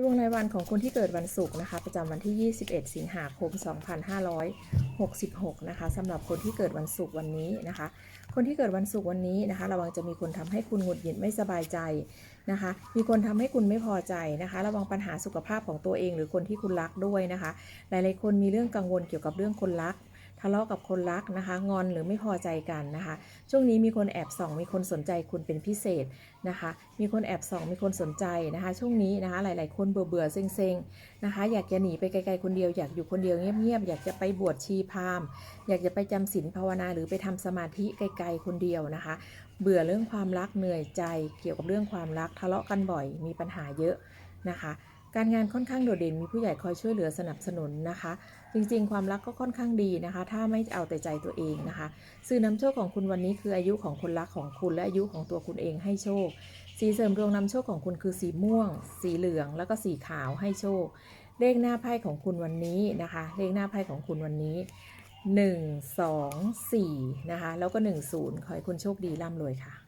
ดวงรายวันของคนที่เกิดวันศุกร์นะคะ ประจำวันที่ 21 สิงหาคม 2566 นะคะสำหรับคนที่เกิดวันศุกร์วันนี้นะคะ คนที่เกิดวันศุกร์วันนี้นะคะ ระวังจะมีคนทำให้คุณหงุดหงิดไม่สบายใจนะคะ มีคนทำให้คุณไม่พอใจนะคะ ระวังปัญหาสุขภาพของตัวเองหรือคนที่คุณรักด้วยนะคะ หลายๆคนมีเรื่องกังวลเกี่ยวกับเรื่องคนรัก ทะเลาะกับคนรักนะคะ งอนหรือไม่พอใจกันนะคะ ช่วงนี้มีคนแอบส่อง มีคนสนใจคุณเป็นพิเศษนะคะ มีคนแอบส่อง มีคนสนใจนะคะ ช่วงนี้นะคะ หลาย ๆ คนเบื่อเบื่อเซ็งๆนะคะ อยากจะหนีไปไกล ๆ คนเดียว อยากอยู่คนเดียวเงียบ ๆ อยากจะไปบวชชีพราหมณ์ อยากจะไปจำศีลภาวนาหรือไปทำสมาธิไกล ๆ คนเดียวนะคะ เบื่อเรื่องความรัก เหนื่อยใจ เกี่ยวกับเรื่องความรัก ทะเลาะกันบ่อย มีปัญหาเยอะนะคะการงานค่อนข้างโดดเด่นมีผู้ใหญ่คอยช่วยเหลือสนับสนุนนะคะ จริงๆ ความรักก็ค่อนข้างดีนะคะ ถ้าไม่เอาแต่ใจตัวเองนะคะสื่อนำโชคของคุณวันนี้คืออายุของคนรักของคุณและอายุของตัวคุณเองให้โชค สีเสริมดวงนำโชคของคุณคือสีม่วง สีเหลือง แล้วก็สีขาวให้โชค เลขหน้าไพ่ของคุณวันนี้นะคะ เลขหน้าไพ่ของคุณวันนี้1 2 4นะคะแล้วก็ 1 0 ขอให้คุณโชคดีร่ำรวยค่ะ